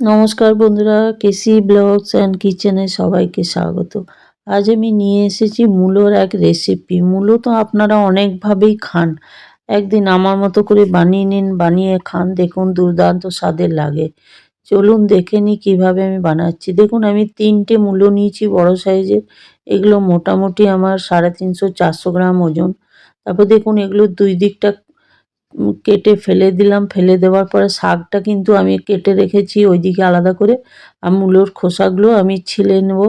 নমস্কার বন্ধুরা, কেসি blogs and কিচেনে সবাইকে স্বাগত। আজ আমি নিয়ে এসেছি মূলোর এক রেসিপি মূলো তো আপনারা অনেকভাবেই খান। একদিন আমার মতো করে বানিয়ে নিন, বানিয়ে খান, দেখুন দুর্দান্ত স্বাদের লাগে। চলুন দেখে নিই কীভাবে আমি বানাচ্ছি। দেখুন, আমি তিনটে মূলো নিয়েছি বড় সাইজের। এগুলো মোটামুটি আমার সাড়ে তিনশো চারশো গ্রাম ওজন। তারপর দেখুন, এগুলো দুই দিকটা কেটে ফেলে দিলাম। ফেলে দেওয়ার পরে শাকটা কিন্তু আমি কেটে রেখেছি, ওইদিকে আলাদা করে। আর মূলোর খোসাগুলো আমি ছিলে নেব।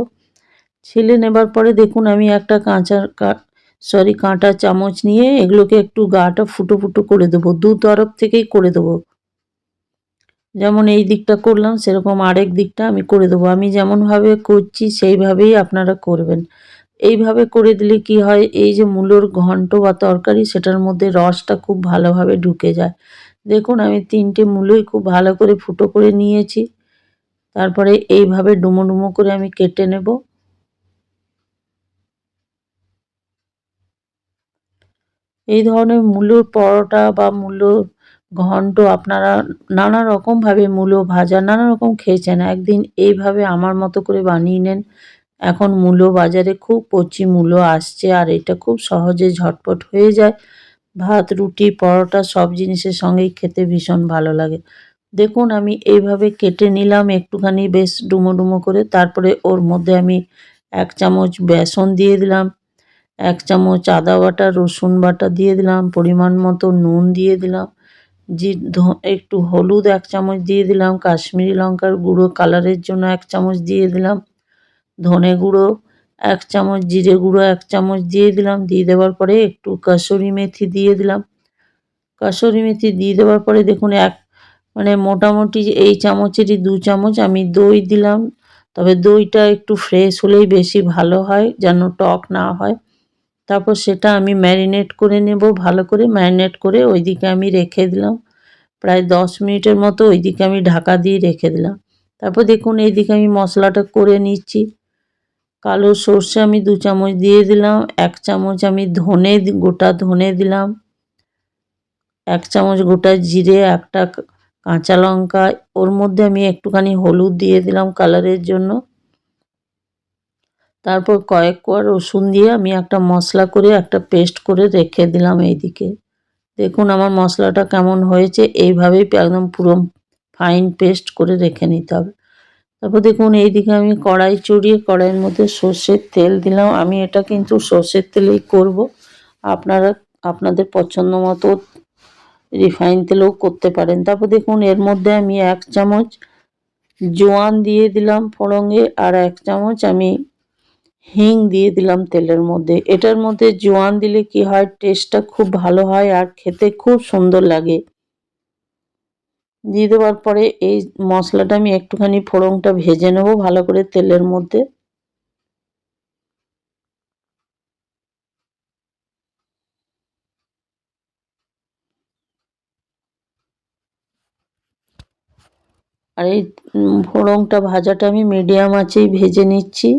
ছিলে নেবার পরে দেখুন, আমি একটা কাঁচা সরি কাঁটা চামচ নিয়ে এগুলোকে একটু গাটা ফুটো ফুটো করে দেবো। দু তরফ থেকেই করে দেবো। যেমন এই দিকটা করলাম, সেরকম আরেক দিকটা আমি করে দেবো। আমি যেমনভাবে করছি, সেইভাবেই আপনারা করবেন। এইভাবে করে দিলে কি হয়? এই যে মূলোর ঘন্ট বা তরকারি, সেটার মধ্যে রসটা খুব ভালোভাবে ঢুকে যায়। দেখুন, আমি তিনটে মূলোই খুব ভালো করে ফুটো করে নিয়েছি। তারপরে এইভাবে ডুমো ডুমো করে আমি কেটে নেব। এই ধরনের মূলোর পরোটা বা মূলোর ঘন্ট আপনারা নানা রকমভাবে মূলো ভাজা, নানা রকম খেয়েছেন। একদিন এইভাবে আমার মতো করে বানিয়ে নেন। এখন মূলো বাজারে খুব কচি মূলো আসছে আর এটা খুব সহজে ঝটপট হয়ে যায়। ভাত, রুটি, পরোটা সব জিনিসের সঙ্গেই খেতে ভীষণ ভালো লাগে। দেখুন, আমি এইভাবে কেটে নিলাম একটুখানি বেশ ডুমো ডুমো করে। তারপরে ওর মধ্যে আমি এক চামচ বেসন দিয়ে দিলাম, এক চামচ আদা বাটা, রসুন বাটা দিয়ে দিলাম, পরিমাণ মতো নুন দিয়ে দিলাম, জি একটু হলুদ এক চামচ দিয়ে দিলাম, কাশ্মীরি লঙ্কার গুঁড়ো কালারের জন্য এক চামচ দিয়ে দিলাম। ধনে গুঁড়ো, এক চামচ জিরে গুঁড়ো, এক চামচ দিয়ে দিলাম। দিয়ে দেওয়ার পরে একটু কাসুরি মেথি দিয়ে দিলাম। কাসুরি মেথি দিয়ে দেওয়ার পরে দেখুন, এক মানে মোটামুটি এই চামচেরই দু চামচ আমি দই দিলাম। তবে দইটা একটু ফ্রেশ হলেই বেশি ভালো হয়, যেন টক না হয়। তারপর সেটা আমি ম্যারিনেট করে নেব, ভালো করে ম্যারিনেট করে ওইদিকে আমি রেখে দিলাম। প্রায় দশ মিনিটের মতো ওইদিকে আমি ঢাকা দিয়ে রেখে দিলাম। তারপর দেখুন, এইদিকে আমি মশলাটা করে নিচ্ছি। কালো সর্ষে আমি দু চামচ দিয়ে দিলাম, এক চামচ আমি ধনে গোটা ধনে দিলাম, এক চামচ গোটা জিরে, একটা কাঁচা লঙ্কা, ওর মধ্যে আমি একটুখানি হলুদ দিয়ে দিলাম কালারের জন্য। তারপর কয়েক কোয়া রসুন দিয়ে আমি একটা মশলা করে একটা পেস্ট করে রেখে দিলাম এইদিকে। দেখুন আমার মশলাটা কেমন হয়েছে, এইভাবেই একদম পুরো ফাইন পেস্ট করে রেখে নিতে হবে। তারপর দেখুন, এইদিকে আমি কড়াই চড়িয়ে, কড়াইয়ের মধ্যে সর্ষের তেল দিলাম। আমি এটা কিন্তু সর্ষের তেলেই করব। আপনারা, আপনাদের পছন্দ মতো রিফাইন তেলেও করতে পারেন। তারপর দেখুন, এর মধ্যে আমি এক চামচ জোয়ান দিয়ে দিলাম ফোড়ঙে আর এক চামচ আমি হিং দিয়ে দিলাম তেলের মধ্যে। এটার মধ্যে জোয়ান দিলে কি হয় টেস্টটা খুব ভালো হয় আর খেতে খুব সুন্দর লাগে। দিয়ে দেওয়ার পরে এই মশলাটা আমি একটুখানি ফোড়নটা ভেজে নেব ভালো করে তেলের মধ্যে। আর এই ফোড়নটা ভাজাটা আমি মিডিয়াম আঁচেই ভেজে নিচ্ছি।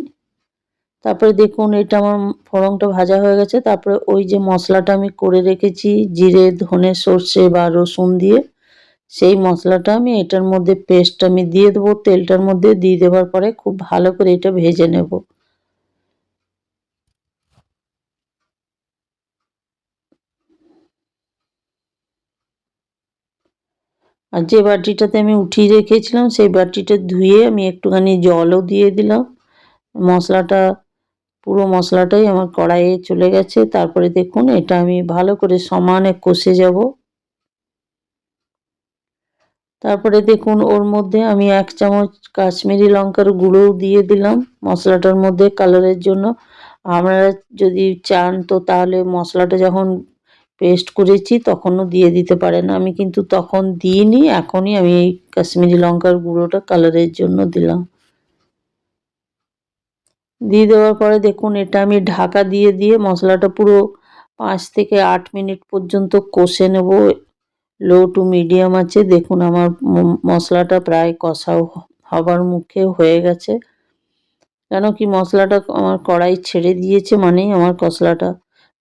তারপরে দেখুন এটা আমার ফোড়নটা ভাজা হয়ে গেছে। তারপরে ওই যে মশলাটা আমি করে রেখেছি, জিরে, ধনে সর্ষে বা রসুন দিয়ে। সেই মশলাটা আমি এটার মধ্যে পেস্ট আমি দিয়ে দেবো, তেলটার মধ্যে দিয়ে দেওয়ার পরে খুব ভালো করে এটা ভেজে নেব। আর যে বাটিটাতে আমি উঠিয়ে রেখেছিলাম, সেই বাটিটা ধুয়ে আমি একটুখানি জলও দিয়ে দিলাম। মশলাটা, পুরো মশলাটাই আমার কড়াইয়ে চলে গেছে। তারপরে দেখুন, এটা আমি ভালো করে সমানে কষে যাব। তারপরে দেখুন, ওর মধ্যে আমি এক চামচ কাশ্মীরি লঙ্কার গুঁড়োও দিয়ে দিলাম মশলাটার মধ্যে কালারের জন্য। আপনারা যদি চান তো তাহলে মশলাটা যখন পেস্ট করেছি তখনও দিয়ে দিতে পারেন। আমি কিন্তু তখন দিইনি, এখনই আমি এই কাশ্মীরি লঙ্কার গুঁড়োটা কালারের জন্য দিলাম। দিয়ে দেওয়ার পরে দেখুন, এটা আমি ঢাকা দিয়ে দিয়ে মশলাটা পুরো পাঁচ থেকে আট মিনিট পর্যন্ত কষে নেব। লো টু মিডিয়াম আছে। দেখুন আমার মশলাটা প্রায় কষাও হবার মুখে হয়ে গেছে। কেন কি মশলাটা আমার কড়াই ছেড়ে দিয়েছে মানেই আমার কষলাটা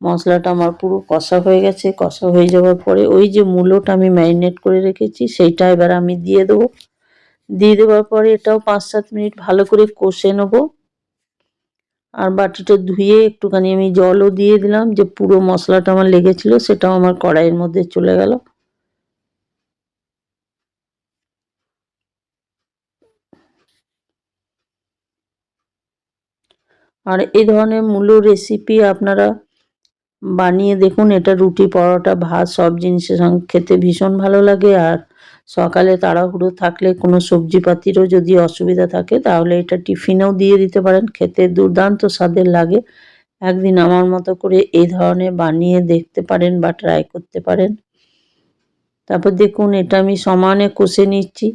মশলাটা আমার পুরো কষা হয়ে গেছে। কষা হয়ে যাওয়ার পরে ওই যে মূলোটা আমি ম্যারিনেট করে রেখেছি, সেইটা এবার আমি দিয়ে দেবো। দিয়ে দেওয়ার পরে এটাও পাঁচ সাত মিনিট ভালো করে কষে নেব। আর বাটিটা ধুয়ে একটুখানি আমি জলও দিয়ে দিলাম যে পুরো মশলাটা আমার লেগেছিল, সেটাও আমার কড়াইয়ের মধ্যে চলে গেল। আর এই ধরনের মূল্য রেসিপি আপনারা বানিয়ে দেখুন, এটা রুটি, পরোটা, ভাত, সব জিনিসের সঙ্গে খেতে ভীষণ ভালো লাগে। আর সকালে তাড়াহুড়ো থাকলে কোনো সবজিপাতিরও যদি অসুবিধা থাকে, তাহলে এটা টিফিনেও দিয়ে দিতে পারেন। খেতে দুর্দান্ত স্বাদের লাগে। একদিন আমার মতো করে এই ধরনের বানিয়ে দেখতে পারেন বা ট্রাই করতে পারেন। তারপর দেখুন, এটা আমি সমানে কষে নিচ্ছি।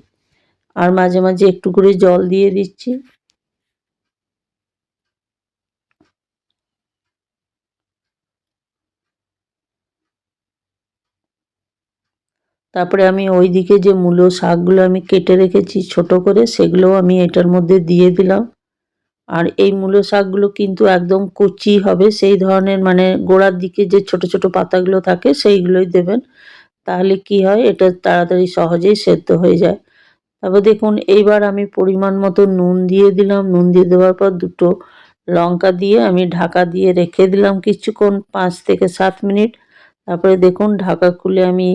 আর মাঝে মাঝে একটু করে জল দিয়ে দিচ্ছি। তারপরে আমি ওই দিকে যে মূলো শাকগুলো আমি কেটে রেখেছি ছোট করে, সেগুলোও আমি এটার মধ্যে দিয়ে দিলাম। আর এই মূলো শাকগুলো কিন্তু একদম কচি হবে, সেই ধরনের মানে গোড়ার দিকে যে ছোট ছোট পাতাগুলো থাকে, সেইগুলোই দেবেন। তাহলে কি হয়, এটা তাড়াতাড়ি সহজেই সেদ্ধ হয়ে যায়। তারপর দেখুন, এইবার আমি পরিমাণ মতো নুন দিয়ে দিলাম। নুন দিয়ে দেওয়ার পর দুটো লঙ্কা দিয়ে আমি ঢাকা দিয়ে রেখে দিলাম কিছুক্ষণ, পাঁচ থেকে সাত মিনিট। তারপরে দেখুন, ঢাকা খুলে আমি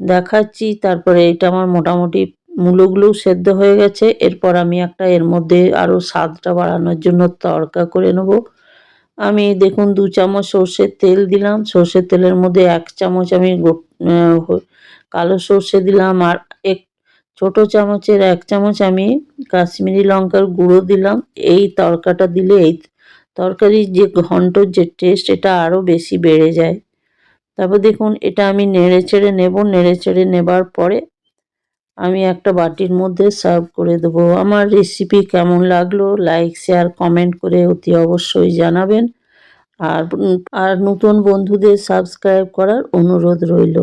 দেখাচ্ছি, তারপরে এটা আমার মোটামুটি মূলোগুলোও সেদ্ধ হয়ে গেছে। এরপর আমি একটা এর মধ্যে আরও স্বাদটা বাড়ানোর জন্য তড়কা করে নেব। আমি দেখুন দু চামচ সর্ষের তেল দিলাম। সর্ষের তেলের মধ্যে এক চামচ আমি কালো সর্ষে দিলাম আর এক ছোট চামচের এক চামচ আমি কাশ্মীরি লঙ্কার গুঁড়ো দিলাম। এই তড়কাটা দিলে এই তরকারির যে ঘন্টর যে টেস্ট এটা আরও বেশি বেড়ে যায়। তারপর দেখুন, এটা আমি নেড়ে চেড়ে নেব। নেড়ে চেড়ে নেবার পরে আমি একটা বাটির মধ্যে সার্ভ করে দেব। আমার রেসিপি কেমন লাগল লাইক শেয়ার কমেন্ট করে অতি অবশ্যই জানাবেন। আর আর নতুন বন্ধুদের সাবস্ক্রাইব করার অনুরোধ রইল।